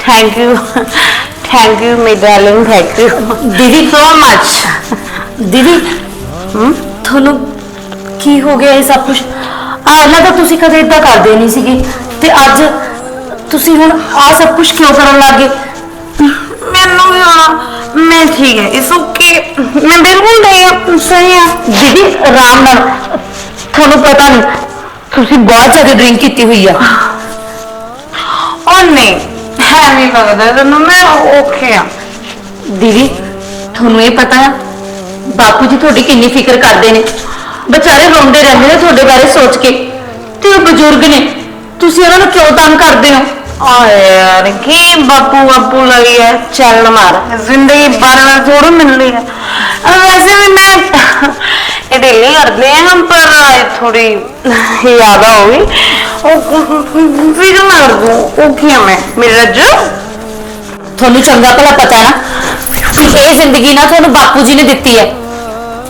Thank you thank you my darling thank you ਦੀਦੀ so ਮੱਚ ਦੀਦੀ ਤੁਹਾਨੂੰ ਕੀ ਹੋ ਗਿਆ ਇਹ ਸਭ ਕੁਝ ਆਲਾ ਤਾਂ ਤੁਸੀਂ ਕਦੇ ਇਦਾਂ ਕਰਦੇ ਨਹੀਂ ਸੀਗੇ ਤੇ ਅੱਜ ਤੁਸੀਂ ਹੁਣ ਆ ਸਭ ਕੁਝ ਕਿਉਂ ਕਰਨ ਲੱਗੇ ਮੈਨੂੰ ਵੀ ਹੁਣ ਮੈਂ ਠੀਕ ਹੈ ਇਸ ਓਕੇ ਮੈਂ ਬਿਲਕੁਲ ਨਹੀਂ ਸਹੀ ਆ ਦੀਦੀ ਆਰਾਮ ਨਾਲ ਤੁਹਾਨੂੰ ਪਤਾ ਨਹੀਂ ਤੁਸੀਂ ਬਹੁਤ ਜ਼ਿਆਦਾ ਡਰਿੰਕ ਕੀਤੀ ਹੋਈ ਆ। ਨਹੀਂ ਹੈ ਲੱਗਦਾ, ਤੈਨੂੰ ਮੈਂ ਓਕੇ ਆ। ਦੀਦੀ, ਤੁਹਾਨੂੰ ਇਹ ਪਤਾ ਬਾਪੂ ਜੀ ਤੁਹਾਡੀ ਕਿੰਨੀ ਫਿਕਰ ਕਰਦੇ ਨੇ। ਵਿਚਾਰੇ ਰੋਂਦੇ ਰਹਿੰਦੇ ਨੇ ਤੁਹਾਡੇ ਬਾਰੇ ਸੋਚ ਕੇ। ਤੇ ਉਹ ਬਜ਼ੁਰਗ ਨੇ, ਤੁਸੀਂ ਉਹਨਾਂ ਨੂੰ ਕਿਉਂ ਤੰਗ ਕਰਦੇ ਹੋ? ਓਏ ਯਾਰ, ਕੀ ਬਾਪੂ ਬਾਪੂ ਲਈ ਹੈ ਚੱਲ ਮਾਰ। ਜ਼ਿੰਦਗੀ ਬਾਰਾਂ ਬਾਰ ਥੋੜ੍ਹਾ ਮਿਲਣੀ ਹੈ ਵੈਸੇ ਵੀ ਮੈਂ ਕਰਦੇ ਹਾਂ ਪਰ ਥੋੜੀ ਯਾਦ ਹੋ ਗਈ। ਉਹ ਫਿਰ ਮਾਰ ਦੂੰ ਉਹ ਕੀ ਹੈ ਮੈਂ? ਮੇਰਾ ਰੱਜੂ? ਤੁਹਾਨੂੰ ਚੰਗਾ ਭਲਾ ਪਤਾ ਨਾ ਕਿ ਇਹ ਜ਼ਿੰਦਗੀ ਨਾ ਤੁਹਾਨੂੰ ਬਾਪੂ ਜੀ ਨੇ ਦਿੱਤੀ ਹੈ।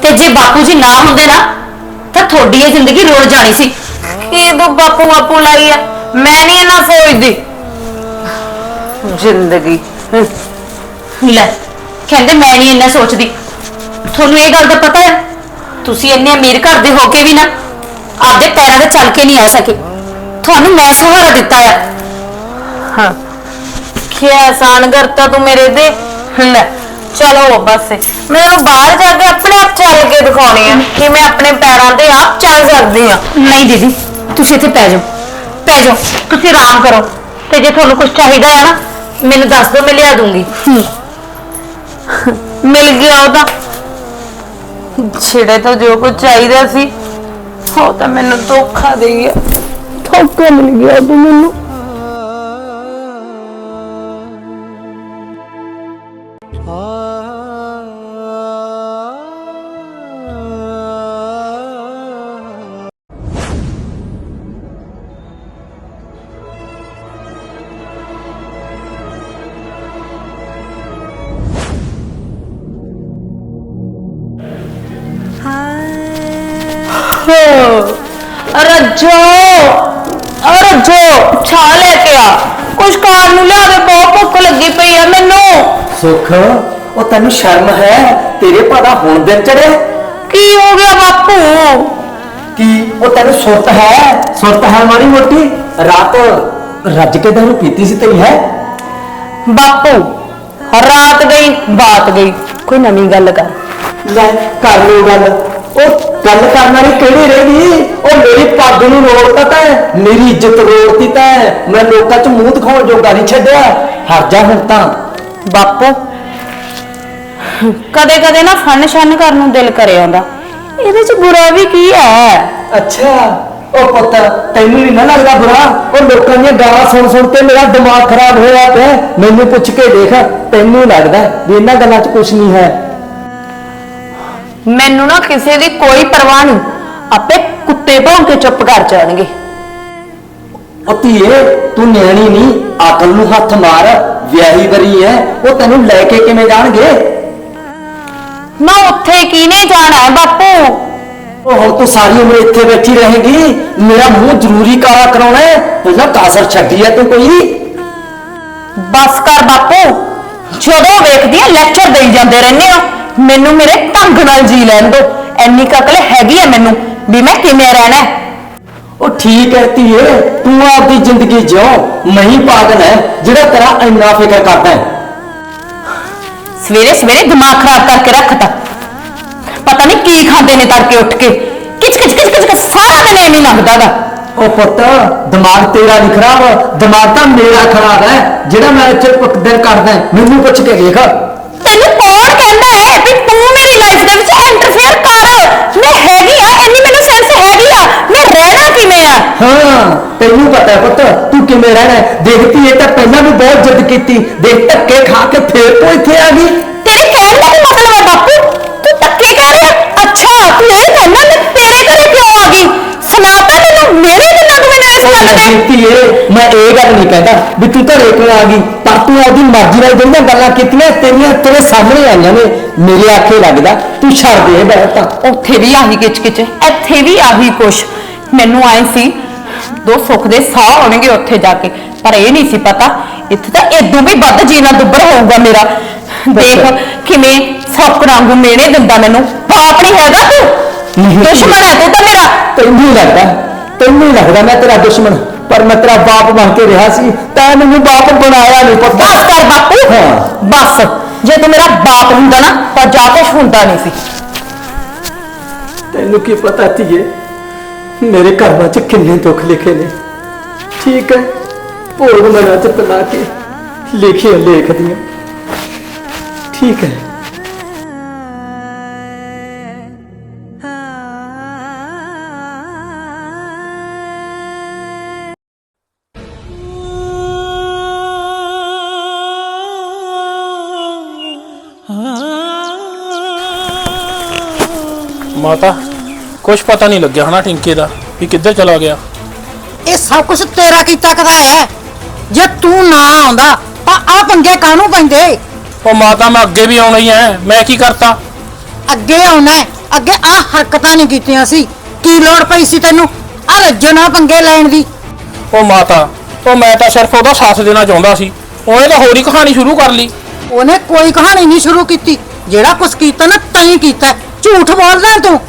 ਤੇ ਜੇ ਬਾਪੂ ਜੀ ਨਾ ਹੁੰਦੇ ਨਾ ਤਾਂ ਤੁਹਾਡੀ ਇਹ ਜ਼ਿੰਦਗੀ ਰੋੜ ਜਾਣੀ ਸੀ। ਕੀ ਤੂੰ ਬਾਪੂ ਬਾਪੂ ਲਈ ਹੈ ਮੈਂ ਨਹੀਂ ਨਾ ਸੋਚਦੀ ਜ਼ਿੰਦਗੀ। ਲੈ ਕਹਿੰਦੇ ਮੈਂ ਨਹੀਂ ਇੰਨਾ ਸੋਚਦੀ। ਤੁਹਾਨੂੰ ਇਹ ਗੱਲ ਦਾ ਪਤਾ ਹੈ? ਤੁਸੀਂ ਇੰਨੇ ਅਮੀਰ ਘਰ ਦੇ ਹੋ ਕੇ ਵੀ ਨਾ ਆਪਦੇ ਪੈਰਾਂ ਤੇ ਚੱਲ ਕੇ ਨਹੀਂ ਆ ਸਕੇ। ਤੁਹਾਨੂੰ ਮੈਂ ਸਹਾਰਾ ਦਿੱਤਾ ਹੈ ਹਾਂ। ਕੀ ਆਸਾਨ ਕਰਤਾ ਤੂੰ ਮੇਰੇ ਤੇ। ਲੈ ਚਲੋ ਬਸ। ਮੈਨੂੰ ਬਾਹਰ ਜਾ ਕੇ ਆਪਣੇ ਆਪ ਚੱਲ ਕੇ ਦਿਖਾਉਣੀ ਹੈ ਕਿ ਮੈਂ ਆਪਣੇ ਪੈਰਾਂ ਤੇ ਆਪ ਚੱਲ ਸਕਦੀ ਹਾਂ ਨਹੀਂ ਦੀਦੀ ਤੁਸੀਂ ਇੱਥੇ ਪੈ ਜਾਓ। ਪੈ ਜਾਓ। ਤੁਸੀਂ ਆਰਾਮ ਕਰੋ। ਤੇ ਜੇ ਤੁਹਾਨੂੰ ਕੁਝ ਚਾਹੀਦਾ ਹੈ ਨਾ ਮੈਨੂੰ ਦੱਸ ਦਿਓ ਮੈਂ ਲਿਆ ਦੂੰਗੀ। ਮਿਲ ਗਿਆ ਉਹਦਾ ਛੇੜੇ ਤੋਂ ਜੋ ਕੁਝ ਚਾਹੀਦਾ ਸੀ। ਉਹ ਤਾਂ ਮੈਨੂੰ ਧੋਖਾ ਦੇ ਗਿਆ। ਧੋਖਾ ਮਿਲ ਗਿਆ ਤੂੰ ਮੈਨੂੰ। ਉਹ ਤੈਨੂੰ ਸ਼ਰਮ ਹੈ? ਤੇਰੇ ਭਾਦਾ ਹੁਣ ਦਿਨ ਚੜਿਆ ਕੀ ਹੋ ਗਿਆ ਬਾਪੂ? ਕੀ? ਉਹ ਤੈਨੂੰ ਸੁਰਤ ਹੈ? ਸੁਰਤ ਹੈ ਮਾੜੀ ਮੋਟੀ? ਰਾਤ ਰੱਜ ਕੇ ਦਾਰੂ ਪੀਤੀ ਸੀ ਤੇਰੀ ਹੈ? ਬਾਪੂ ਰਾਤ ਗਈ ਬਾਤ ਗਈ। ਕੋਈ ਨਵੀਂ ਗੱਲ ਕਰ। ਲੈ ਕਰ ਲੋ ਗੱਲ। ਉਹ ਗੱਲ ਕਰਨ ਵਾਲੀ ਕਿਹੜੀ ਰਹਿ ਗਈ? ਉਹ ਮੇਰੀ ਪੱਗ ਨੂੰ ਰੋੜਤਾ ਤੈਂ ਮੇਰੀ ਇੱਜ਼ਤ ਰੋੜਤੀ ਤੈਂ ਮੈਂ ਲੋਕਾਂ 'ਚ ਮੂੰਹ ਦਿਖਾਉਣ ਜੋਗਾ ਨਹੀਂ ਛੱਡਿਆ। ਹਟ ਜਾ ਹੁਣ ਤਾਂ। ਬਾਪੂ ਕਦੇ ਕਦੇ ਨਾ ਫਨ ਸ਼ਨ ਕਰਨ ਨੂੰ ਦਿਲ ਕਰੇ ਆਉਂਦਾ। ਇਹਦੇ ਚ ਬੁਰਾ ਵੀ ਕੀ ਹੈ? ਅੱਛਾ ਉਹ ਪੁੱਤ ਤੈਨੂੰ ਨਹੀਂ ਨਾ ਲੱਗਦਾ ਬੁਰਾ? ਉਹ ਲੋਕਾਂ ਦੀਆਂ ਗਾਲਾਂ ਸੁਣ ਸੁਣ ਕੇ ਮੇਰਾ ਦਿਮਾਗ ਖਰਾਬ ਹੋਇਆ ਪਿਆ। ਮੈਨੂੰ ਪੁੱਛ ਕੇ ਦੇਖ ਤੈਨੂੰ ਲੱਗਦਾ ਵੀ ਇਹਨਾਂ ਗੱਲਾਂ 'ਚ ਕੁਝ ਨਹੀਂ ਹੈ? ਮੈਨੂੰ ਨਾ ਕਿਸੇ ਦੀ ਕੋਈ ਪਰਵਾਹ ਨਹੀਂ ਆਪੇ ਕੁੱਤੇ ਭੌਂ ਕੇ ਚੁੱਪ ਕਰ ਜਾਣਗੇ। ਉਹ ਧੀਏ ਤੂੰ ਨਿਆਣੀ ਨਹੀਂ ਅਕਲ ਨੂੰ ਹੱਥ ਮਾਰ ਵਿਆਹੀ ਵਰੀ ਐ। ਉਹ ਤੈਨੂੰ ਲੈ ਕੇ ਕਿਵੇਂ ਜਾਣਗੇ? ਮੈਂ ਉੱਥੇ ਕਿਹਨੇ ਜਾਣਾ ਹੈ ਬਾਪੂ? ਉਹ ਹੁਣ ਤੂੰ ਸਾਰੀ ਉਮਰ ਇੱਥੇ ਬੈਠੀ ਰਹੇਗੀ। ਮੇਰਾ ਮੂੰਹ ਜ਼ਰੂਰੀ ਕਾਲਾ ਕਰਾਉਣਾ ਹੈ। ਪਹਿਲਾਂ ਕਾਸਰ ਛੱਡੀ ਐ ਤੂੰ ਕੋਈ। ਬਸ ਕਰ ਬਾਪੂ। ਜਦੋਂ ਵੇਖਦੀ ਆ ਲੈਕਚਰ ਦੇਈ ਜਾਂਦੇ ਰਹਿੰਦੇ ਹੋ। ਮੈਨੂੰ ਮੇਰੇ ਢੰਗ ਨਾਲ ਜੀ ਲੈਣ ਦੋ। ਐਨੀ ਕੁ ਅਕਲ ਹੈਗੀ ਆ ਮੈਨੂੰ ਵੀ ਮੈਂ ਕਿਵੇਂ ਰਹਿਣਾ ਹੈ। ਉਹ ਠੀਕ ਹੈ ਧੀਏ ਤੂੰ ਆਪਦੀ ਜ਼ਿੰਦਗੀ ਜਿਉ ਮੈਂ ਹੀ ਪਾਗਲ ਹੈ ਜਿਹੜਾ ਤੇਰਾ ਇੰਨਾ ਫਿਕਰ ਕਰਦਾ ਹੈ। ਸਵੇਰੇ ਸਵੇਰੇ ਦਿਮਾਗ ਖਰਾਬ ਕਰਕੇ ਰੱਖਤਾ ਪਤਾ ਨਹੀਂ ਕੀ ਖਾਂਦੇ ਨੇ ਤੜਕੇ ਉੱਠ ਕੇ। ਕਿਚ ਕਿਚ ਕਿਚ ਕਿਚ ਸਾਰਾ ਦਿਨ ਐਵੇਂ ਲੱਗਦਾ ਗਾ ਉਹ ਪੁੱਤ ਦਿਮਾਗ ਤੇਰਾ ਨਹੀਂ ਖਰਾਬ ਦਿਮਾਗ ਤਾਂ ਮੇਰਾ ਖਰਾਬ ਹੈ ਜਿਹੜਾ ਮੈਂ ਇੱਥੇ ਇੱਕ ਦਿਨ ਕਰਦਾ ਮੈਨੂੰ ਪੁੱਛ ਕੇ ਦੇਖ ਤੈਨੂੰ ਕੌਣ ਕਹਿੰਦਾ ਹੈ ਵੀ ਤੂੰ ਮੇਰੀ ਲਾਈਫ ਦੇ ਵਿੱਚ ਇੰਟਰਫੇਅਰ ਕਰ? ਮੈਂ ਹੈਗੀ ਆ ਇੰਨੀ ਮੈਨੂੰ ਸੈਂਸ ਹੈਗੀ ਆ। ਮੈਂ ਰਹਿਣਾ ਕਿਵੇਂ ਆ? ਹਾਂ ਤੈਨੂੰ ਪਤਾ ਹੈ ਪੁੱਤ ਤੂੰ ਕਿਵੇਂ ਰਹਿਣਾ ਹੈ। ਦੇਖਤੀ ਇਹ ਤਾਂ ਪਹਿਲਾਂ ਵੀ ਬਹੁਤ ਜਿੱਦ ਕੀਤੀ। ਦੇਖ ਧੱਕੇ ਖਾ ਕੇ ਫੇਰ ਤੂੰ ਇੱਥੇ ਆ ਗਈ? ਤੇਰੇ ਕਹਿਣ ਦਾ ਕੀ ਮਤਲਬ ਹੈ ਬਾਪੂ? ਤੂੰ ਧੱਕੇ ਕਰ ਰਿਹਾ ਅੱਛਾ ਤੂੰ ਇਹ ਕਹਿੰਦਾ ਮੈਂ ਤੇਰੇ ਘਰੇ ਕਿਉਂ ਆ ਗਈ? ਸੁਣਾਤਾ ਮੈਨੂੰ ਮੇਰੇ ਕਿੰਨਾ ਤੂੰ ਮੈਨੂੰ ਇਸ ਗੱਲ ਤੇ ਦੇਖਤੀ ਏ ਮੈਂ ਇਹ ਗੱਲ ਨਹੀਂ ਕਹਿੰਦਾ ਵੀ ਤੂੰ ਘਰੇ ਕਿਉਂ ਆ ਗਈ ਪਰ ਤੂੰ ਆਪਦੀ ਮਰਜ਼ੀ ਨਾਲ ਜਿਹੜੀਆਂ ਗੱਲਾਂ ਕੀਤੀਆਂ ਤੇਰੀਆਂ ਤੇਰੇ ਸਾਹਮਣੇ ਆਈਆਂ ਨੇ ਮੇਰੇ ਆਖੇ ਲੱਗਦਾ ਤੂੰ ਛੱਡ ਦੇ ਇਹ ਬੈਠ ਤਾਂ। ਉੱਥੇ ਵੀ ਆਹੀ ਕਿਚ ਕਿਚ ਇੱਥੇ ਵੀ ਆਹੀ ਕੁਛ। ਮੈਨੂੰ ਆਏ ਸੀ ਦੋ ਸੁੱਖ ਦੇ ਸਾਹ ਆਉਣਗੇ ਉੱਥੇ ਜਾ ਕੇ ਪਰ ਇਹ ਨਹੀਂ ਸੀ ਪਤਾ ਇੱਥੇ ਤਾਂ ਇਦੋਂ ਵੀ ਵੱਧ ਜੀਣਾ ਦੁੱਬਰ ਹੋਊਗਾ ਮੇਰਾ। ਦੇਖ ਕਿਵੇਂ ਸੌਕ ਵਾਂਗੂ ਮੇਣੇ ਦਿੰਦਾ ਮੈਨੂੰ। ਬਾਪ ਨਹੀਂ ਹੈਗਾ ਤੂੰ। ਨਹੀਂ। ਦੁਸ਼ਮਣ ਹੈ ਤੂੰ ਤਾਂ ਮੇਰਾ। ਤੈਨੂੰ ਲੱਗਦਾ ਤੈਨੂੰ ਲੱਗਦਾ ਮੈਂ ਤੇਰਾ ਦੁਸ਼ਮਣ ਪਰ ਮੈਂ ਤੇਰਾ ਬਾਪ ਬਣ ਕੇ ਰਿਹਾ ਸੀ ਤੈਂ ਮੈਨੂੰ ਬਾਪ ਬਣਾਇਆ ਨਹੀਂ ਪੁੱਤ। ਬਸ ਕਰ ਬਾਪੂ। ਹਾਂ। ਬਸ ਜੇ ਤੂੰ ਮੇਰਾ ਬਾਪ ਹੁੰਦਾ ਨਾ ਤਾਂ ਜਾ ਕੁਛ ਹੁੰਦਾ ਨਹੀਂ ਸੀ। ਤੈਨੂੰ ਕੀ ਪਤਾ ਧੀਏ ਮੇਰੇ ਘਰਾਂ 'ਚ ਕਿੰਨੇ ਦੁੱਖ ਲਿਖੇ ਨੇ। ਠੀਕ ਹੈ। ਭੋਗ ਮਨਾਂ 'ਚ ਪਲਾ ਕੇ ਲਿਖੇ ਲੇਖਦੀਆਂ। ਠੀਕ ਹੈ। ਮਾਤਾ ਕੁਝ ਪਤਾ ਨਹੀਂ ਲੱਗਿਆ ਹਨਾ ਟਿੰਕੇ ਦਾ ਵੀ ਕਿੱਧਰ ਚਲਾ ਗਿਆ? ਇਹ ਸਭ ਕੁਝ ਤੇਰਾ ਕੀਤਾ ਕਦਾ ਹੈ? ਜੇ ਤੂੰ ਨਾ ਆਉਂਦਾ ਤਾਂ ਆ ਪੰਗੇ ਕਾਹਨੂੰ ਪੈਂਦੇ? ਉਹ ਮਾਤਾ ਮੈਂ ਅੱਗੇ ਵੀ ਆਉਣਾ ਹੀ ਐ ਮੈਂ ਕੀ ਕਰਤਾ? ਅੱਗੇ ਆਉਣਾ ਹੈ, ਅੱਗੇ ਆ ਹਰਕਤਾਂ ਨਹੀਂ ਕੀਤੀਆਂ ਸੀ। ਕੀ ਲੋੜ ਪਈ ਸੀ ਤੈਨੂੰ? ਆ ਲੱਜਣਾ ਪੰਗੇ ਲੈਣ ਦੀ। ਉਹ ਮਾਤਾ ਉਹ ਮੈਂ ਤਾਂ ਸਿਰਫ ਉਹਦਾ ਸਾਥ ਦੇਣਾ ਚਾਹੁੰਦਾ ਸੀ। ਉਹਨੇ ਤਾਂ ਹੋਰ ਹੀ ਕਹਾਣੀ ਸ਼ੁਰੂ ਕਰ ਲਈ। ਉਹਨੇ ਕੋਈ ਕਹਾਣੀ ਨਹੀਂ ਸ਼ੁਰੂ ਕੀਤੀ। ਜਿਹੜਾ ਕੁਝ ਕੀਤਾ ਨਾ ਤੈਂ ਕੀਤਾ ਹੈ। ਝੂਠ ਬੋਲਦਾ ਹੈ ਤੂੰ।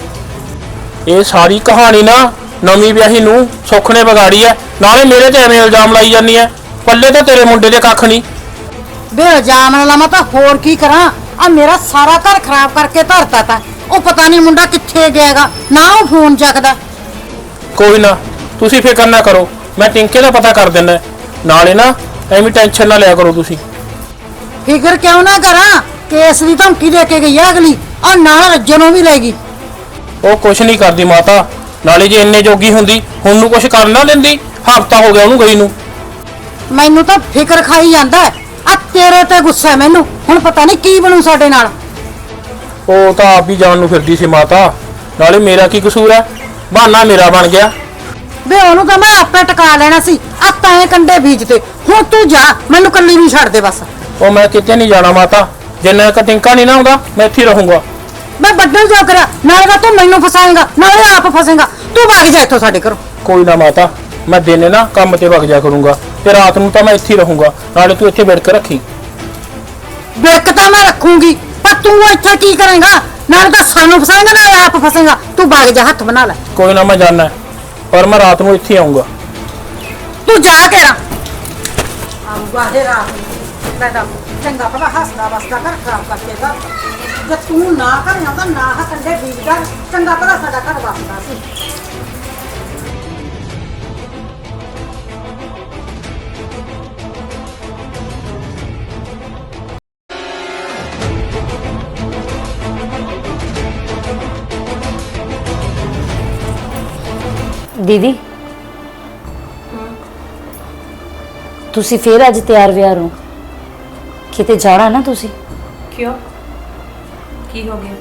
ਇਹ ਸਾਰੀ ਕਹਾਣੀ ਨਾ ਨਵੀਂ ਵਿਆਹੀ ਨੂੰ ਸੁੱਖ ਨੇ ਵਿਗਾੜੀ ਐ ਨਾਲੇ ਮੇਰੇ ਤੇ ਐਵੇਂ ਇਲਜ਼ਾਮ ਲਾਈ ਜਾਂਦੀ ਐ ਪੱਲੇ ਤਾਂ ਤੇਰੇ ਮੁੰਡੇ ਦੇ ਕੱਖ ਨਹੀਂ। ਬੇ ਇਲਜ਼ਾਮ ਨਾ ਲਾਵਾਂ ਤਾਂ ਹੋਰ ਕੀ ਕਰਾਂ? ਆ ਮੇਰਾ ਸਾਰਾ ਘਰ ਖਰਾਬ ਕਰਕੇ ਧਰਤਾ ਤਾ। ਉਹ ਪਤਾ ਨਹੀਂ ਮੁੰਡਾ ਕਿੱਥੇ ਗਿਆਗਾ ਨਾ ਉਹ ਫੋਨ ਚੱਕਦਾ। ਕੋਈ ਨਾ ਤੁਸੀਂ ਫਿਕਰ ਨਾ ਕਰੋ ਮੈਂ ਟਿੰਕੇ ਦਾ ਪਤਾ ਕਰ ਦਿੰਦਾ। ਨਾਲੇ ਨਾ ਐਵੇਂ ਟੈਨਸ਼ਨ ਨਾ ਲਿਆ ਕਰੋ ਤੁਸੀਂ। ਫਿਕਰ ਕਿਉਂ ਨਾ ਕਰਾਂ? ਕੇਸ ਦੀ ਧਮਕੀ ਦੇ ਕੇ ਗਈ ਆ ਅਗਲੀ। ਆ ਨਾਲ ਰੱਜਣ ਨੂੰ ਵੀ ਲੈ ਗਈ। ਉਹ ਕੁਛ ਨਹੀਂ ਕਰਦੀ ਮਾਤਾ। ਨਾਲੇ ਜੇ ਇੰਨੇ ਜੋਗੀ ਹੁੰਦੀ ਹੁਣ ਨੂੰ ਕੁਛ ਕਰ ਨਾ ਦਿੰਦੀ ਹਫਤਾ ਹੋ ਗਿਆ ਉਹਨੂੰ ਗਈ ਨੂੰ। ਮੈਨੂੰ ਤਾਂ ਫਿਕਰ ਖਾਈ ਜਾਂਦਾ ਆ ਤੇਰੇ ਤੇ ਗੁੱਸਾ ਹੈ ਮੈਨੂੰ। ਹੁਣ ਪਤਾ ਨਹੀਂ ਕੀ ਬਣੂ ਸਾਡੇ ਨਾਲ। ਉਹ ਤਾਂ ਆਪ ਹੀ ਜਾਣ ਨੂੰ ਫਿਰਦੀ ਸੀ ਮਾਤਾ। ਨਾਲੇ ਮੇਰਾ ਕੀ ਕਸੂਰ ਹੈ? ਬਹਾਨਾ ਮੇਰਾ ਬਣ ਗਿਆ। ਵੇ ਉਹਨੂੰ ਤਾਂ ਮੈਂ ਆਪੇ ਟਕਾ ਲੈਣਾ ਸੀ। ਆ ਤਾਂ ਕੰਡੇ ਬੀਜਦੇ। ਹੁਣ ਤੂੰ ਜਾ ਮੈਨੂੰ ਕੱਲੀ ਨਹੀਂ ਛੱਡ ਦੇ ਬਸ। ਉਹ ਮੈਂ ਕਿਤੇ ਨਹੀਂ ਜਾਣਾ ਮਾਤਾ। ਜਿੰਨਾ ਕ ਟਿੰਕਾ ਨਹੀਂ ਨਾ ਆਉਂਦਾ ਮੈਂ ਇੱਥੇ ਹੀ ਰਹੂੰਗਾ। ਮੈਂ ਬੱਡਲ ਜਾ ਕਰਿਆ। ਨਾਲੇ ਤਾਂ ਤੂੰ ਮੈਨੂੰ ਫਸਾਏਗਾ ਨਾਲੇ ਆਪ ਫਸੇਗਾ। ਤੂੰ ਭਾਗ ਜਾ ਇੱਥੋਂ ਸਾਡੇ ਘਰੋਂ। ਕੋਈ ਨਾ ਮਾਤਾ ਮੈਂ ਦਿਨੇ ਨਾ ਕੰਮ ਤੇ ਵਗ ਜਾ ਕਰੂੰਗਾ। ਤੇ ਰਾਤ ਨੂੰ ਤਾਂ ਮੈਂ ਇੱਥੇ ਹੀ ਰਹੂੰਗਾ ਨਾਲੇ ਤੂੰ ਇੱਥੇ ਬੈਠ ਕੇ ਰੱਖੀ। ਬਿਰਕ ਤਾਂ ਮੈਂ ਰੱਖੂੰਗੀ ਪਰ ਤੂੰ ਇੱਥੇ ਕੀ ਕਰੇਗਾ? ਨਾਲੇ ਤਾਂ ਸਾਨੂੰ ਫਸਾਏਗਾ ਨਾਲੇ ਆਪ ਫਸੇਗਾ। ਤੂੰ ਭਾਗ ਜਾ ਹੱਥ ਬਣਾ ਲੈ। ਕੋਈ ਨਾ ਮੈਂ ਜਾਣਾ ਪਰ ਮੈਂ ਰਾਤ ਨੂੰ ਇੱਥੇ ਹੀ ਆਉਂਗਾ ਤੂੰ ਜਾ ਕੇ ਰਾ ਆਊਗਾ ਹੈ ਰਾਤ ਨੂੰ। ਮੈਂ ਤਾਂ ਚੰਗਾ ਭਲਾ ਹੱਸਦਾ ਵਸਦਾ ਘਰ ਖਰਾਬ ਕਰਕੇ ਦਾ ਜੇ ਤੂੰ ਨਾ ਕਰਿਆ ਤਾਂ ਨਾ ਹ ਕੰਡੇ ਬੀਜਦਾ ਚੰਗਾ ਭਲਾ ਸਾਡਾ ਘਰ ਵਸਦਾ ਸੀ। ਦੀਦੀ। ਤੁਸੀਂ ਫੇਰ ਅੱਜ ਤਿਆਰ ਵਿਆਰ ਹੋ। ਕਿਤੇ ਜਾਣਾ ਨਾ ਤੁਸੀਂ। ਕਿਉਂ? ਕੀ ਹੋ ਗਿਆ?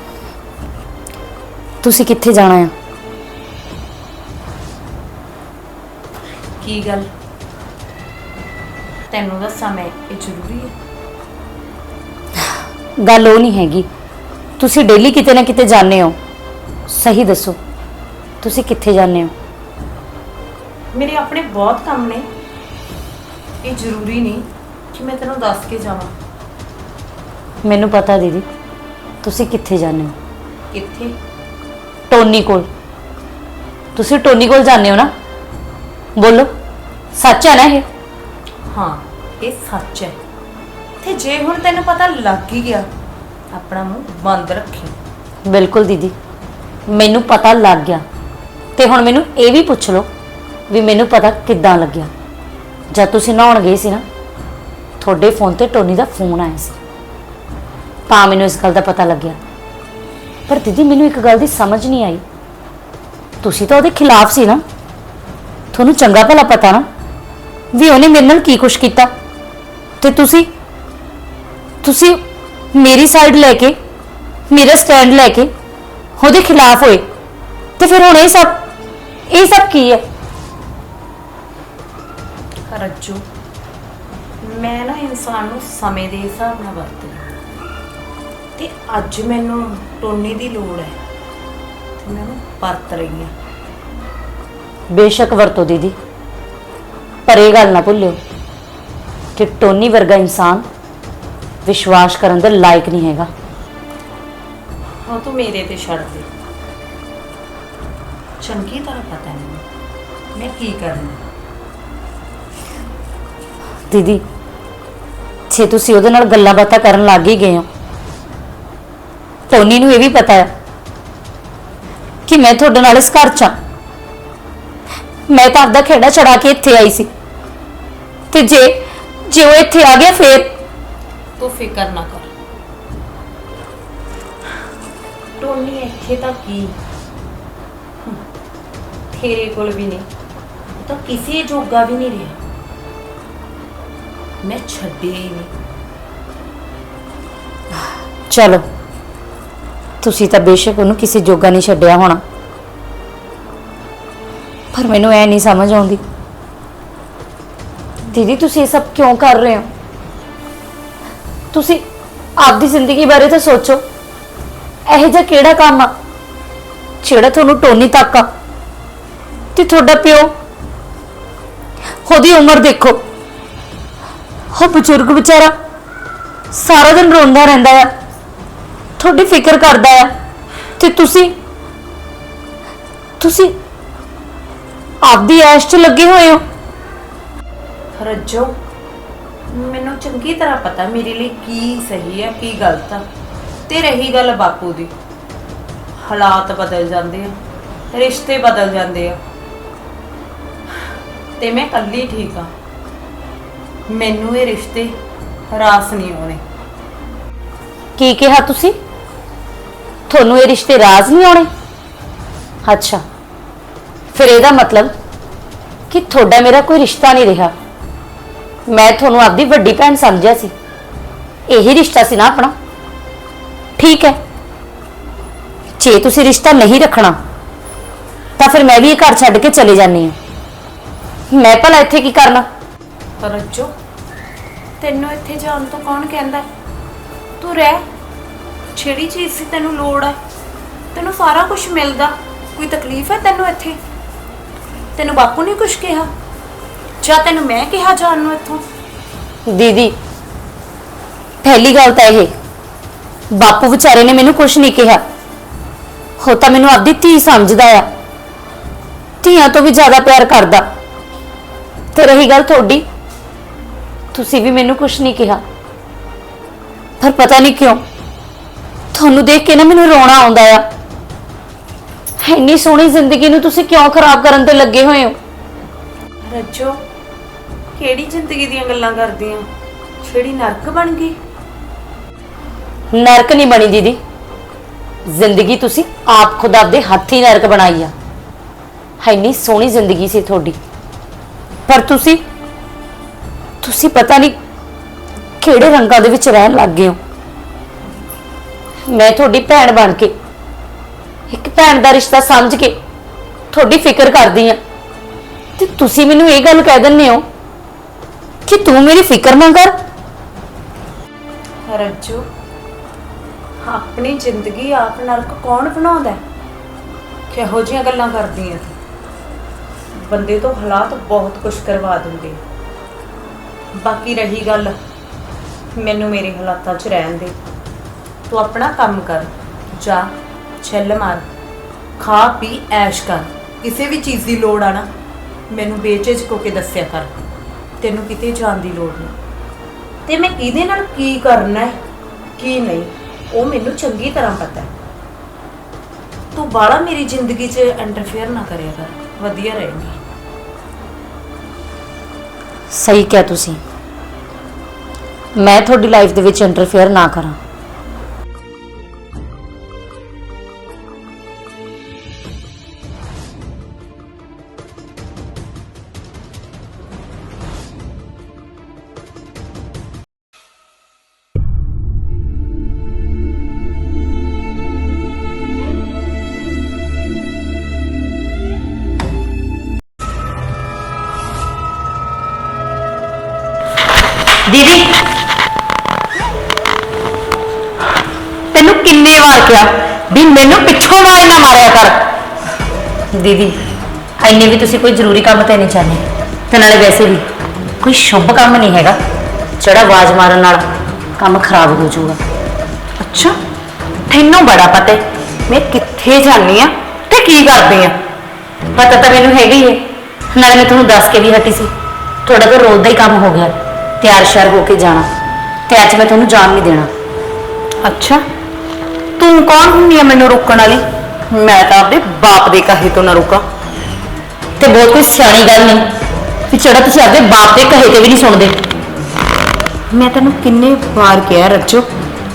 ਤੁਸੀਂ ਕਿੱਥੇ ਜਾਣਾ ਆ? ਕੀ ਗੱਲ? ਤੈਨੂੰ ਦੱਸਾਂ ਮੈਂ ਇਹ ਜ਼ਰੂਰੀ ਹੈ। ਗੱਲ ਉਹ ਨਹੀਂ ਹੈਗੀ। ਤੁਸੀਂ ਡੇਲੀ ਕਿਤੇ ਨਾ ਕਿਤੇ ਜਾਂਦੇ ਹੋ। ਸਹੀ ਦੱਸੋ। ਤੁਸੀਂ ਕਿੱਥੇ ਜਾਂਦੇ ਹੋ? ਮੇਰੇ ਆਪਣੇ ਬਹੁਤ ਕੰਮ ਨੇ। ਇਹ ਜ਼ਰੂਰੀ ਨਹੀਂ ਕਿ ਮੈਂ ਤੈਨੂੰ ਦੱਸ ਕੇ ਜਾਵਾਂ। ਮੈਨੂੰ ਪਤਾ ਦੀਦੀ ਤੁਸੀਂ ਕਿੱਥੇ ਜਾਂਦੇ ਹੋ? ਕਿੱਥੇ? ਟੋਨੀ ਕੋਲ। ਤੁਸੀਂ ਟੋਨੀ ਕੋਲ ਜਾਂਦੇ ਹੋ ਨਾ? ਬੋਲੋ ਸੱਚ ਹੈ ਨਾ ਇਹ? ਹਾਂ ਇਹ ਸੱਚ ਹੈ। ਤੇ ਜੇ ਹੁਣ ਤੈਨੂੰ ਪਤਾ ਲੱਗ ਹੀ ਗਿਆ ਆਪਣਾ ਮੂੰਹ ਬੰਦ ਰੱਖੀ ਬਿਲਕੁਲ ਦੀਦੀ ਮੈਨੂੰ ਪਤਾ ਲੱਗ ਗਿਆ। ਤੇ ਹੁਣ ਮੈਨੂੰ ਇਹ ਵੀ ਪੁੱਛ ਲਓ ਵੀ ਮੈਨੂੰ ਪਤਾ ਕਿੱਦਾਂ ਲੱਗਿਆ। ਜਦ ਤੁਸੀਂ ਨਹਾਉਣ ਗਏ ਸੀ ਨਾ, ਤੁਹਾਡੇ ਫੋਨ ਤੇ ਟੋਨੀ ਦਾ ਫੋਨ ਆਇਆ ਸੀ। ਤਾਂ ਮੈਨੂੰ ਇਸ ਗੱਲ ਦਾ ਪਤਾ ਲੱਗਿਆ। ਪਰ ਦੀਦੀ, ਮੈਨੂੰ ਇੱਕ ਗੱਲ ਦੀ ਸਮਝ ਨਹੀਂ ਆਈ। ਤੁਸੀਂ ਤਾਂ ਉਹਦੇ ਖਿਲਾਫ ਸੀ ਨਾ। ਤੁਹਾਨੂੰ ਚੰਗਾ ਭਲਾ ਪਤਾ ਨਾ ਵੀ ਉਹਨੇ ਮੇਰੇ ਨਾਲ ਕੀ ਕੁਛ ਕੀਤਾ। ਤੇ ਤੁਸੀਂ ਤੁਸੀਂ ਮੇਰੀ ਸਾਈਡ ਲੈ ਕੇ, ਮੇਰਾ ਸਟੈਂਡ ਲੈ ਕੇ ਉਹਦੇ ਖਿਲਾਫ ਹੋਏ। ਤੇ ਫਿਰ ਹੁਣ ਇਹ ਸਭ ਇਹ ਸਭ ਕੀ ਹੈ? ਰੱਜੋ। ਮੈਂ ਨਾ ਇਨਸਾਨ ਨੂੰ ਸਮੇਂ ਦੇ ਹਿਸਾਬ ਨਾਲ ਵਰਤਦੀ ਹਾਂ। ਤੇ ਅੱਜ ਮੈਨੂੰ ਟੋਨੀ ਦੀ ਲੋੜ ਹੈ। ਤੇ ਮੈਂ ਉਹਨੂੰ ਵਰਤ ਰਹੀ ਹਾਂ। ਬੇਸ਼ੱਕ ਵਰਤੋ ਦੀਦੀ। ਪਰ ਇਹ ਗੱਲ ਨਾ ਭੁੱਲਿਓ ਕਿ ਟੋਨੀ ਵਰਗਾ ਇਨਸਾਨ ਵਿਸ਼ਵਾਸ ਕਰਨ ਦੇ ਲਾਇਕ ਨਹੀਂ ਹੈਗਾ। ਉਹ ਤੂੰ ਮੇਰੇ ਤੇ ਛੱਡ ਦੇ। ਚੰਗੀ ਤਰ੍ਹਾਂ ਪਤਾ ਨਹੀਂ। ਮੈਂ ਕੀ ਕਰਨਾ। ਦੀਦੀ, ਜੇ ਤੁਸੀਂ ਉਹਦੇ ਨਾਲ ਗੱਲਾਂ ਬਾਤਾਂ ਕਰਨ ਲੱਗ ਹੀ ਗਏ ਹੋ ਟੋਨੀ ਨੂੰ ਇਹ ਵੀ ਪਤਾ ਹੈ ਕਿ ਮੈਂ ਤੁਹਾਡੇ ਨਾਲ ਇਸ ਘਰ 'ਚ ਹਾਂ। ਮੈਂ ਤਾਂ ਆਪਦਾ ਖੇੜਾ ਛੜਾ ਕੇ ਇੱਥੇ ਆਈ ਸੀ। ਤੇ ਜੇ ਜੇ ਉਹ ਇੱਥੇ ਆ ਗਿਆ ਫੇਰ? ਤੂੰ ਫਿਕਰ ਨਾ ਕਰ। ਟੋਨੀ, ਇੱਥੇ ਤਾਂ ਕੀ? ਤੇਰੇ ਕੋਲ ਵੀ ਨਹੀਂ। ਉਹ ਤਾਂ ਕਿਸੇ ਜੋਗਾ ਵੀ ਨਹੀਂ ਰਿਹਾ। ਮੈਂ ਛੱਡਿਆ ਹੀ ਨਹੀਂ। ਚਲੋ। ਤੁਸੀਂ ਤਾਂ ਬੇਸ਼ੱਕ ਉਹਨੂੰ ਕਿਸੇ ਜੋਗਾ ਨਹੀਂ ਛੱਡਿਆ ਹੋਣਾ। ਪਰ ਮੈਨੂੰ ਐ ਨਹੀਂ ਸਮਝ ਆਉਂਦੀ। ਦੀਦੀ, ਤੁਸੀਂ ਇਹ ਸਭ ਕਿਉਂ ਕਰ ਰਹੇ ਹੋ? ਤੁਸੀਂ ਆਪਦੀ ਜ਼ਿੰਦਗੀ ਬਾਰੇ ਤਾਂ ਸੋਚੋ। ਇਹੋ ਜਿਹਾ ਕਿਹੜਾ ਕੰਮ ਆ ਜਿਹੜਾ ਤੁਹਾਨੂੰ ਟੋਨੀ ਤੱਕ ਆ? ਤੇ ਤੁਹਾਡਾ ਪਿਓ? ਉਹਦੀ ਉਮਰ ਦੇਖੋ। ਉਹ ਬਜ਼ੁਰਗ ਵਿਚਾਰਾ ਸਾਰਾ ਦਿਨ ਰੋਂਦਾ ਰਹਿੰਦਾ ਆ। ਤੁਹਾਡੀ ਫਿਕਰ ਕਰਦਾ ਆ ਤੇ ਤੁਸੀਂ ਤੁਸੀਂ ਆਪਦੀ ਐਸ਼ 'ਚ ਲੱਗੇ ਹੋਏ ਹੋ। ਰੱਜੋ, ਮੈਨੂੰ ਚੰਗੀ ਤਰ੍ਹਾਂ ਪਤਾ ਮੇਰੇ ਲਈ ਕੀ ਸਹੀ ਹੈ ਕੀ ਗਲਤ ਆ। ਤੇ ਰਹੀ ਗੱਲ ਬਾਪੂ ਦੀ। ਹਾਲਾਤ ਬਦਲ ਜਾਂਦੇ ਆ, ਰਿਸ਼ਤੇ ਬਦਲ ਜਾਂਦੇ ਆ। ਤੇ ਮੈਂ ਇਕੱਲੀ ਠੀਕ ਆ। ਮੈਨੂੰ ਇਹ ਰਿਸ਼ਤੇ ਰਾਸ ਨਹੀਂ ਆਉਣੇ। ਕੀ ਕਿਹਾ ਤੁਸੀਂ? ਤੁਹਾਨੂੰ ਇਹ ਰਿਸ਼ਤੇ ਰਾਜ਼ ਨਹੀਂ ਆਉਣੇ? ਅੱਛਾ। ਫਿਰ ਇਹਦਾ ਮਤਲਬ ਕਿ ਤੁਹਾਡਾ ਮੇਰਾ ਕੋਈ ਰਿਸ਼ਤਾ ਨਹੀਂ ਰਿਹਾ। ਮੈਂ ਤੁਹਾਨੂੰ ਆਪਦੀ ਵੱਡੀ ਭੈਣ ਸਮਝਿਆ ਸੀ। ਇਹੀ ਰਿਸ਼ਤਾ ਸੀ ਨਾ ਆਪਣਾ। ਠੀਕ ਹੈ। ਜੇ ਤੁਸੀਂ ਰਿਸ਼ਤਾ ਨਹੀਂ ਰੱਖਣਾ, ਤਾਂ ਫਿਰ ਮੈਂ ਵੀ ਇਹ ਘਰ ਛੱਡ ਕੇ ਚਲੇ ਜਾਂਦੀ ਹਾਂ। ਮੈਂ ਭਲਾ ਇੱਥੇ ਕੀ ਕਰਨਾ? ਪਰ ਰੱਜੋ ਤੈਨੂੰ ਇੱਥੇ ਜਾਣ ਤੋਂ ਕੌਣ ਕਹਿੰਦਾ? ਤੂੰ ਰਹਿ। ਜਿਹੜੀ ਚੀਜ਼ ਸੀ ਤੈਨੂੰ ਲੋੜ ਹੈ ਤੈਨੂੰ ਸਾਰਾ ਕੁਝ ਮਿਲਦਾ। ਕੋਈ ਤਕਲੀਫ ਹੈ ਤੈਨੂੰ ਇੱਥੇ? ਤੈਨੂੰ ਬਾਪੂ ਨੇ ਕੁਝ ਕਿਹਾ? ਜਾਂ ਤੈਨੂੰ ਮੈਂ ਕਿਹਾ ਜਾਣ ਨੂੰ ਇੱਥੋਂ? ਦੀਦੀ, ਪਹਿਲੀ ਗੱਲ ਤਾਂ ਇਹ, ਬਾਪੂ ਵਿਚਾਰੇ ਨੇ ਮੈਨੂੰ ਕੁਝ ਨਹੀਂ ਕਿਹਾ। ਉਹ ਤਾਂ ਮੈਨੂੰ ਆਪਦੀ ਧੀ ਸਮਝਦਾ ਆ। ਧੀਆਂ ਤੋਂ ਵੀ ਜ਼ਿਆਦਾ ਪਿਆਰ ਕਰਦਾ। ਤੇ ਰਹੀ ਗੱਲ ਤੁਹਾਡੀ ਤੁਸੀਂ ਵੀ ਮੈਨੂੰ ਕੁਝ ਨਹੀਂ ਕਿਹਾ। ਪਰ ਪਤਾ ਨਹੀਂ ਕਿਉਂ ਤੁਹਾਨੂੰ ਦੇਖ ਕੇ ਨਾ ਮੈਨੂੰ ਰੋਣਾ ਆਉਂਦਾ ਆ। ਇੰਨੀ ਸੋਹਣੀ ਜ਼ਿੰਦਗੀ ਨੂੰ ਤੁਸੀਂ ਕਿਉਂ ਖਰਾਬ ਕਰਨ ਤੇ ਲੱਗੇ ਹੋਏ ਹੋ? ਰੱਜੋ ਕਿਹੜੀ ਜ਼ਿੰਦਗੀ ਦੀਆਂ ਗੱਲਾਂ ਕਰਦੀਆਂ? ਜਿਹੜੀ ਨਰਕ ਬਣ ਗਈ। ਨਰਕ ਨਹੀਂ ਬਣੀ ਦੀਦੀ। ਜ਼ਿੰਦਗੀ ਤੁਸੀਂ ਆਪ ਖੁਦ ਆਪਦੇ ਹੱਥੀ ਨਰਕ ਬਣਾਈ ਆ। ਇੰਨੀ ਸੋਹਣੀ ਜ਼ਿੰਦਗੀ ਸੀ ਤੁਹਾਡੀ। ਪਰ ਤੁਸੀਂ ਤੁਸੀਂ ਪਤਾ ਨਹੀਂ ਕਿਹੜੇ ਰੰਗਾਂ ਦੇ ਵਿੱਚ ਰਹਿਣ ਲੱਗ ਗਏ ਹੋ ਮੈਂ ਤੁਹਾਡੀ ਭੈਣ ਬਣ ਕੇ, ਇੱਕ ਭੈਣ ਦਾ ਰਿਸ਼ਤਾ ਸਮਝ ਕੇ ਤੁਹਾਡੀ ਫਿਕਰ ਕਰਦੀ ਆ ਤੇ ਤੁਸੀਂ ਮੈਨੂੰ ਇਹ ਗੱਲ ਕਹਿ ਦਿੰਦੇ ਹੋ ਕਿ ਤੂੰ ਮੇਰੀ ਫਿਕਰ ਨਾ ਕਰ ਰੱਜੋ, ਆਪਣੀ ਜ਼ਿੰਦਗੀ ਆਪ ਨਰਕ ਕੌਣ ਬਣਾਉਂਦਾ ਹੈ? ਕਿਹੋ ਜੀਆਂ ਗੱਲਾਂ ਕਰਦੀਆਂ ਤੂੰ ਬੰਦੇ ਤੋਂ ਹਾਲਾਤ ਬਹੁਤ ਕੁਝ ਕਰਵਾ ਦਿੰਦੇ ਆ। ਬਾਕੀ ਰਹੀ ਗੱਲ, ਮੈਨੂੰ ਮੇਰੇ ਹਾਲਾਤਾਂ 'ਚ ਰਹਿਣ ਦੇ। ਤੂੰ ਆਪਣਾ ਕੰਮ ਕਰ, ਜਾ, ਛੱਲ ਮਾਰ, ਖਾ, ਪੀ, ਐਸ਼ ਕਰ। ਕਿਸੇ ਵੀ ਚੀਜ਼ ਦੀ ਲੋੜ ਆ ਨਾ, ਮੈਨੂੰ ਬੇਚੇਜ ਹੋ ਕੇ ਦੱਸਿਆ ਕਰ। ਤੈਨੂੰ ਕਿਤੇ ਜਾਣ ਦੀ ਲੋੜ ਨਹੀਂ। ਤੇ ਮੈਂ ਕਿਹਦੇ ਨਾਲ ਕੀ ਕਰਨਾ ਹੈ, ਕੀ ਨਹੀਂ, ਉਹ ਮੈਨੂੰ ਚੰਗੀ ਤਰ੍ਹਾਂ ਪਤਾ ਹੈ। ਤੂੰ ਬਾਲਾ ਮੇਰੀ ਜ਼ਿੰਦਗੀ 'ਚ ਇੰਟਰਫੇਅਰ ਨਾ ਕਰਿਆ ਕਰ, ਵਧੀਆ ਰਹੇਗੀ। ਸਹੀ ਕਿਹਾ ਤੁਸੀਂ। ਮੈਂ ਤੁਹਾਡੀ ਲਾਈਫ ਦੇ ਵਿੱਚ ਇੰਟਰਫੇਅਰ ਨਾ ਕਰਾਂ। ਤੈਨੂੰ ਕਿੰਨੇ ਕਿਹਾ ਵੀ ਮੈਨੂੰ ਪਿੱਛੋਂ ਮਾਰੇ ਨਾ ਮਾਰਿਆ ਕਰ। ਦੀਦੀ ਐਨੇ ਵੀ ਤੁਸੀਂ ਕੋਈ ਜ਼ਰੂਰੀ ਕੰਮ ਤੇ ਨਹੀਂ ਚਾਹਨੇ ਤੇ ਨਾਲੇ ਵੈਸੇ ਵੀ ਕੋਈ ਸ਼ੁਭ ਕੰਮ ਨਹੀਂ ਹੈਗਾ। ਜਿਹੜਾ ਆਵਾਜ਼ ਮਾਰਨ ਨਾਲ ਕੰਮ ਖਰਾਬ ਹੋ ਜਾਊਗਾ। ਅੱਛਾ, ਤੈਨੂੰ ਬੜਾ ਪਤਾ ਹੈ, ਮੈਂ ਕਿੱਥੇ ਜਾਂਦੀ ਆ ਤੇ ਕੀ ਕਰਦੀ ਆ ਪਤਾ ਤਾਂ ਮੈਨੂੰ ਹੈਗਾ ਹੀ ਹੈ। ਨਾਲੇ ਮੈਂ ਤੁਹਾਨੂੰ ਦੱਸ ਕੇ ਵੀ ਹਟੀ ਸੀ। ਤੁਹਾਡਾ ਤਾਂ ਰੋਜ਼ ਦਾ ਹੀ ਕੰਮ ਹੋ ਗਿਆ। ਤਿਆਰ ਸ਼ਿਆਰ ਹੋ ਕੇ ਜਾਣਾ। ਤੇ ਅੱਜ ਮੈਂ ਤੁਹਾਨੂੰ ਜਾਣ ਨਹੀਂ ਦੇਣਾ। ਅੱਛਾ। ਤੂੰ ਕੌਣ ਹੁੰਦੀ ਆ ਮੈਨੂੰ ਰੋਕਣ ਵਾਲੀ? ਮੈਂ ਤਾਂ ਆਪਦੇ ਬਾਪ ਦੇ ਕਹੇ ਤੋਂ ਨਾ ਰੁਕਾਂ। ਤੇ ਬਹੁਤ ਕੋਈ ਸਿਆਣੀ ਗੱਲ ਨਹੀਂ। ਵੀ ਜਿਹੜਾ ਤੁਸੀਂ ਆਪਦੇ ਬਾਪ ਦੇ ਕਹੇ ਤੇ ਵੀ ਨਹੀਂ ਸੁਣਦੇ। ਮੈਂ ਤੈਨੂੰ ਕਿੰਨੇ ਵਾਰ ਕਿਹਾ ਰੱਜੋ।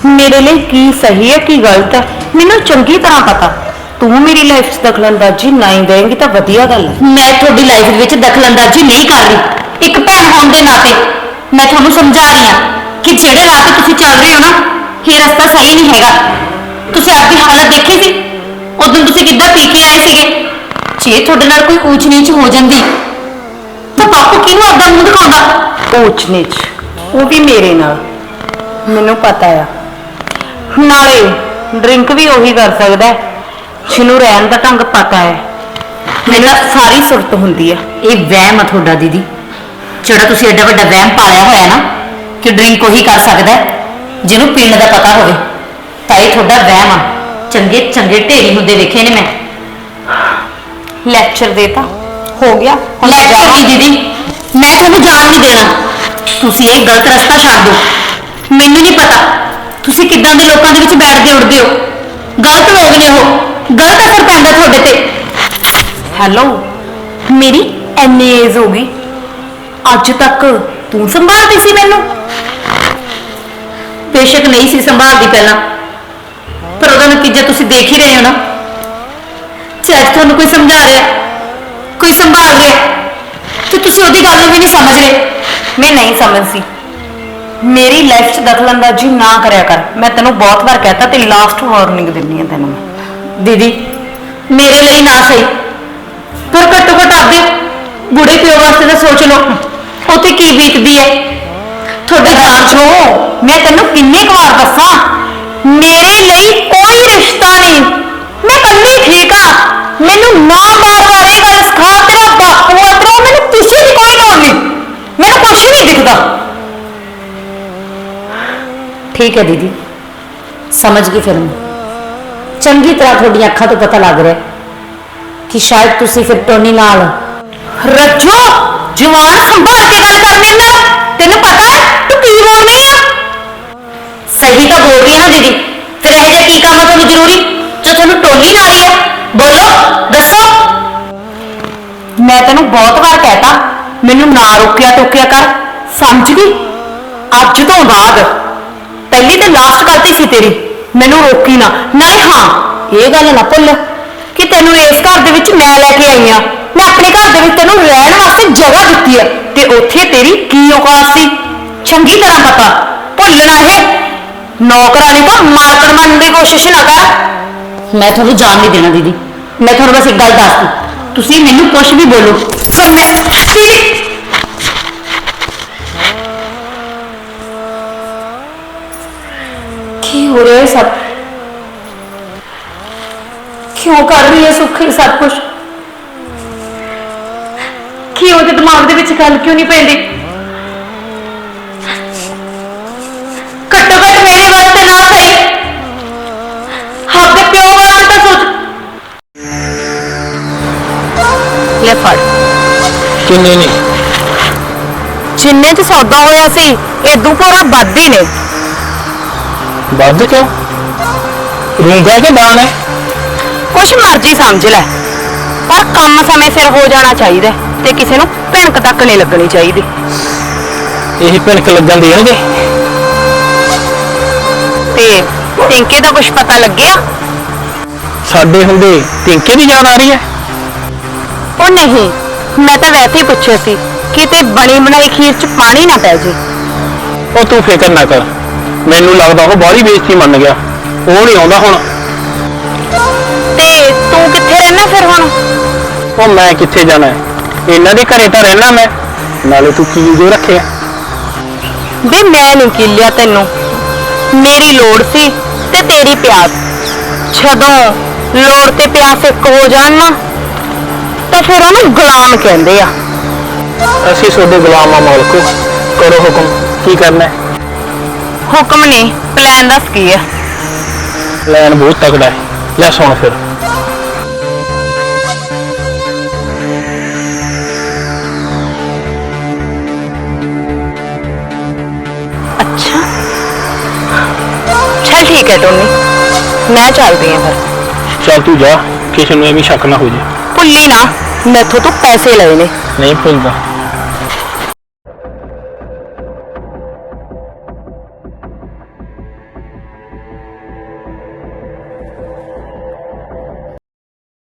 ਮੇਰੇ ਲਈ ਕੀ ਸਹੀ ਹੈ ਕੀ ਗਲਤ ਹੈ ਮੈਨੂੰ ਚੰਗੀ ਤਰ੍ਹਾਂ ਪਤਾ। ਤੂੰ ਮੇਰੀ ਲਾਈਫ 'ਚ ਦਖਲਅੰਦਾਜ਼ੀ ਨਹੀਂ ਦੇਂਗੀ ਤਾਂ ਵਧੀਆ ਗੱਲ ਹੈ। ਮੈਂ ਤੁਹਾਡੀ ਲਾਈਫ ਦੇ ਵਿੱਚ ਦਖਲਅੰਦਾਜ਼ੀ ਨਹੀਂ ਕਰ ਰਹੀ। ਇੱਕ ਭੈਣ ਹੋਣ ਦੇ ਨਾਤੇ ਮੈਂ ਤੁਹਾਨੂੰ ਸਮਝਾ ਰਹੀ ਹਾਂ ਕਿ ਜਿਹੜੇ ਰਾਹ ਤੇ ਤੁਸੀਂ ਚੱਲ ਰਹੇ ਹੋ ਨਾ ਇਹ ਰਸਤਾ ਸਹੀ ਨਹੀਂ ਹੈਗਾ। ਤੁਸੀਂ ਆਪਦੀ ਹਾਲਤ ਦੇਖੀ ਸੀ? ਉਦੋਂ ਤੁਸੀਂ ਕਿੱਦਾਂ ਪੀ ਕੇ ਆਏ ਸੀਗੇ? ਜੇ ਤੁਹਾਡੇ ਨਾਲ ਕੋਈ ਊਚ ਨੀਚ ਹੋ ਜਾਂਦੀ ਤਾਂ ਬਾਪੂ ਕਿਹਨੂੰ ਆਪਦਾ ਮੂੰਹ ਦਿਖਾਉਂਦਾ? ਊਚ ਨੀਚ ਉਹ ਵੀ ਮੇਰੇ ਨਾਲ। ਮੈਨੂੰ ਪਤਾ ਆ। ਨਾਲੇ ਡਰਿੰਕ ਵੀ ਉਹੀ ਕਰ ਸਕਦਾ ਹੈ ਜਿਹਨੂੰ ਰਹਿਣ ਦਾ ਢੰਗ ਪਤਾ ਹੈ। ਮੈਨੂੰ ਸਾਰੀ ਸੁਰਤ ਹੁੰਦੀ ਆ। ਇਹ ਵਹਿਮ ਆ ਤੁਹਾਡਾ ਦੀਦੀ। ਜਿਹੜਾ ਤੁਸੀਂ ਐਡਾ ਵੱਡਾ ਵਹਿਮ ਪਾਲਿਆ ਹੋਇਆ ਨਾ ਕਿ ਡਰਿੰਕ ਉਹੀ ਕਰ ਸਕਦਾ ਹੈ, ਜਿਹਨੂੰ ਪੀਣ ਦਾ ਪਤਾ ਹੋਵੇ। ਤਾਂ ਇਹ ਤੁਹਾਡਾ ਵਹਿਮ ਆ। ਚੰਗੇ ਚੰਗੇ ਢੇਰੀ ਹੁੰਦੇ ਵੇਖੇ ਨੇ ਮੈਂ। ਲੈਕਚਰ ਦੇਤਾ ਹੋ ਗਿਆ। ਹੁਣ ਲੈ ਜਾਵਾਂ। ਚਲੀ ਦੀਦੀ। ਮੈਂ ਤੁਹਾਨੂੰ ਜਾਣ ਨਹੀਂ ਦੇਣਾ। ਤੁਸੀਂ ਇਹ ਗਲਤ ਰਸਤਾ ਛੱਡ ਦਿਓ। ਮੈਨੂੰ ਨਹੀਂ ਪਤਾ ਤੁਸੀਂ ਕਿੱਦਾਂ ਦੇ ਲੋਕਾਂ ਦੇ ਵਿੱਚ ਬੈਠਦੇ ਉੱਠਦੇ ਹੋ। ਗਲਤ ਲੋਕ ਨੇ ਉਹ। ਗਲਤ ਅਸਰ ਪੈਂਦਾ ਤੁਹਾਡੇ ਤੇ। ਹੈਲੋ ਮੇਰੀ ਐਨੀ ਏਜ ਹੋ ਗਈ। ਅੱਜ ਤੱਕ ਤੂੰ ਸੰਭਾਲਦੀ ਸੀ ਮੈਨੂੰ? ਬੇਸ਼ੱਕ ਨਹੀਂ ਸੀ ਸੰਭਾਲਦੀ ਪਹਿਲਾਂ। ਉਹਦਾ ਨਤੀਜਾ ਤੁਸੀਂ ਦੇਖ ਹੀ ਰਹੇ ਹੋ ਨਾ। ਜੇ ਅੱਜ ਤੁਹਾਨੂੰ ਕੋਈ ਸਮਝਾ ਰਿਹਾ ਕੋਈ ਸੰਭਾਲ ਰਿਹਾ ਤੇ ਤੁਸੀਂ ਉਹਦੀ ਗੱਲ ਨੂੰ ਵੀ ਨਹੀਂ ਸਮਝ ਰਹੇ। ਮੈਂ ਨਹੀਂ ਸਮਝਦੀ। ਮੇਰੀ ਲਾਈਫ 'ਚ ਦਖਲਅੰਦਾਜ਼ੀ ਨਾ ਕਰਿਆ ਕਰ। ਮੈਂ ਤੈਨੂੰ ਬਹੁਤ ਵਾਰ ਕਹਿਤਾ ਤੇ ਲਾਸਟ ਵਾਰਨਿੰਗ ਦਿੰਨੀ ਆ ਤੈਨੂੰ ਦੀਦੀ ਮੇਰੇ ਲਈ ਨਾ ਸਹੀ। ਪਰ ਘੱਟੋ ਘੱਟ ਆਪਦੇ ਬੁੜੇ ਪਿਓ ਵਾਸਤੇ ਤਾਂ ਸੋਚ ਲਓ ਉੱਥੇ ਕੀ ਬੀਤਦੀ ਹੈ। ਤੁਹਾਡੇ ਜਾਣ ਜੋ ਮੈਂ ਤੈਨੂੰ ਕਿੰਨੇ ਕੁ ਵਾਰ ਦੱਸਾਂ। ਮੇਰੇ ਲਈ ਕੋਈ ਰਿਸ਼ਤਾ ਨਹੀਂ। ਮੈਂ ਕੱਲੀ ਠੀਕ ਆ। ਮੈਨੂੰ ਨਾ ਬਾਰ ਬਾਰ ਇਹ ਗੱਲ ਸਿਖਾ, ਤੇਰਾ ਬਾਪੂ ਆ ਮੈਨੂੰ ਕਿਸੇ ਦੀ ਕੋਈ ਲੋੜ ਨਹੀਂ। ਮੈਨੂੰ ਕੁਝ ਨਹੀਂ ਦਿਖਦਾ। ਠੀਕ ਹੈ ਦੀਦੀ। ਸਮਝ ਗਈ ਫਿਰ ਮੈਂ। ਚੰਗੀ ਤਰ੍ਹਾਂ ਤੁਹਾਡੀਆਂ ਅੱਖਾਂ ਤੋਂ ਪਤਾ ਲੱਗ ਰਿਹਾ ਕਿ ਸ਼ਾਇਦ ਤੁਸੀਂ ਫਿਰ ਟੋਨੀ ਨਾਲ ਰੱਜੋ! ਜਵਾਨ ਸੰਭਾਲ ਕੇ ਗੱਲ ਕਰਨੀ ਨਾ ਤੈਨੂੰ ਪਤਾ ਸਹੀ ਤਾਂ ਬੋਲ ਰਹੀ ਹਾਂ ਨਾ ਦੀਦੀ। ਫਿਰ ਇਹ ਜਿਹਾ ਕੀ ਕੰਮ ਆ ਤੁਹਾਨੂੰ ਜ਼ਰੂਰੀ? ਜੋ ਤੁਹਾਨੂੰ ਟੋਨੀ ਨਾਲ ਹੀ ਹੈ ਬੋਲੋ, ਦੱਸੋ। ਮੈਂ ਤੈਨੂੰ ਬਹੁਤ ਵਾਰ ਕਹਿਤਾ, ਮੈਨੂੰ ਨਾ ਰੋਕਿਆ ਟੋਕਿਆ ਕਰ। ਸਮਝ ਗਈ? ਅੱਜ ਤੋਂ ਬਾਅਦ, ਪਹਿਲੀ ਤੇ ਲਾਸਟ ਗਲਤੀ ਸੀ ਤੇਰੀ। ਮੈਨੂੰ ਰੋਕੀ ਨਾ। ਨਾਲੇ ਹਾਂ, ਇਹ ਗੱਲ ਨਾ ਭੁੱਲ। ਕਿ ਤੈਨੂੰ ਇਸ ਘਰ ਦੇ ਵਿੱਚ ਮੈਂ ਲੈ ਕੇ ਆਈ ਆ। ਮੈਂ ਆਪਣੇ ਘਰ ਦੇ ਵਿੱਚ ਤੈਨੂੰ ਰਹਿਣ ਵਾਸਤੇ ਜਗ੍ਹਾ ਦਿੱਤੀ ਆ। ਤੇ ਉੱਥੇ ਤੇਰੀ ਕੀ ਔਕਾਤ ਸੀ? ਚੰਗੀ ਤਰ੍ਹਾਂ ਪਤਾ। ਭੁੱਲਣਾ ਇਹ। ਨੌਕਰਾਨੀ ਤੋਂ ਮਾਲਕਣ ਬਣਨ ਦੀ ਕੋਸ਼ਿਸ਼ ਨਾ ਕਰ। ਮੈਂ ਤੁਹਾਨੂੰ ਜਾਣ ਨਹੀਂ ਦੇਣਾ ਦੀਦੀ। ਮੈਂ ਤੁਹਾਨੂੰ ਬਸ ਇੱਕ ਗੱਲ ਦੱਸਦੀ। ਤੁਸੀਂ ਮੈਨੂੰ ਕੁਝ ਵੀ ਬੋਲੋ। ਪਰ ਮੈਂ ਦੀਦੀ! ਕੀ ਹੋ ਰਿਹਾ ਹੈ ਸਭ? ਕਿਉਂ ਕਰ ਰਹੀ ਹੈ ਸੁੱਖ ਸਭ ਕੁਝ ਕੀ ਉਹਦੇ ਦਿਮਾਗ ਦੇ ਵਿੱਚ ਗੱਲ ਕਿਉਂ ਨਹੀਂ ਪੈਂਦੀ? ਕਿੰਨੇ ਨੇ? ਜਿੰਨੇ ਚ ਸੌਦਾ ਹੋਇਆ ਸੀ ਇਦੋਂ ਪੂਰਾ ਵੱਧ ਹੀ ਨੇ। ਵੱਧ ਕਿਉਂ? ਰੂੰਗਾ ਕਿ ਦਾਨ ਹੈ? ਕੁਛ ਮਰਜ਼ੀ ਸਮਝ ਲੈ ਪਰ ਕੰਮ ਸਮੇਂ ਸਿਰ ਹੋ ਜਾਣਾ ਚਾਹੀਦਾ ਹੈ ਤੇ ਕਿਸੇ ਨੂੰ ਭਿਣਕ ਤੱਕ ਨਹੀਂ ਲੱਗਣੀ ਚਾਹੀਦੀ। ਇਹ ਭਿਣਕ ਲੱਗਣ ਦੇਣਗੇ? ਤੇ ਟਿੰਕੇ ਦਾ ਕੁਛ ਪਤਾ ਲੱਗਿਆ? ਸਾਡੇ ਹੁੰਦੇ ਟਿੰਕੇ ਦੀ ਜਾਨ ਆ ਰਹੀ ਹੈ। ਉਹ ਨਹੀਂ। ਮੈਂ ਤਾਂ ਵੈਸੇ ਹੀ ਪੁੱਛਿਆ ਸੀ ਕਿਤੇ ਬਣੀ ਬਣਾਈ ਖੀਰ ਚ ਪਾਣੀ ਨਾ ਪੈ ਜੇ। ਉਹ ਤੂੰ ਫਿਕਰ ਨਾ ਕਰ। ਮੈਨੂੰ ਲੱਗਦਾ ਉਹ ਬਾਹਲੀ ਬੇਇੱਜ਼ਤੀ ਮੰਨ ਗਿਆ। ਉਹ ਨਹੀਂ ਆਉਂਦਾ ਹੁਣ। ਤੇ ਤੂੰ ਕਿੱਥੇ ਰਹਿਣਾ ਫਿਰ ਹੁਣ? ਉਹ ਮੈਂ ਕਿੱਥੇ ਜਾਣਾ ਹੈ? ਇਹਨਾਂ ਦੇ ਘਰੇ ਤਾਂ ਰਹਿਣਾ ਮੈਂ। ਨਾਲੇ ਤੂੰ ਕੀ ਜੋ ਰੱਖਿਆ। ਵੀ ਮੈਂ ਨਹੀਂ ਕਿਲਿਆ ਤੈਨੂੰ। ਮੇਰੀ ਲੋੜ ਸੀ ਤੇ ਤੇਰੀ ਪਿਆਸ। ਜਦੋਂ ਲੋੜ ਤੇ ਪਿਆਸ ਇੱਕ ਹੋ ਜਾਣ ਨਾ ਤਾਂ ਫਿਰ ਉਹਨੂੰ ਗੁਲਾਮ ਕਹਿੰਦੇ ਆ। ਅਸੀਂ ਤੁਹਾਡੇ ਗੁਲਾਮ ਆ ਮਾਲਕੋ। ਕਰੋ ਹੁਕਮ। ਕੀ ਕਰਨਾ ਹੈ? ਹੁਕਮ ਨਹੀਂ ਪਲਾਨ ਦੱਸ ਕੀ ਹੈ ਪਲਾਨ ਬਹੁਤ ਤਕੜਾ ਹੈ। ਲੈ ਸੁਣ ਫਿਰ। ਅੱਛਾ। ਚਲ ਠੀਕ ਹੈ ਟੋਨੀ। ਮੈਂ ਚੱਲਦੀ ਹਾਂ ਫਿਰ। ਚੱਲ ਤੂੰ ਜਾ। ਕਿਸੇ ਨੂੰ ਐਵੇਂ ਸ਼ੱਕ ਨਾ ਹੋ ਜੇ ਭੁੱਲੀ ਨਾ। ਮੈਥੋਂ ਤੂੰ ਪੈਸੇ ਲਏ ਨੇ। ਨਹੀਂ ਭੁੱਲਦਾ।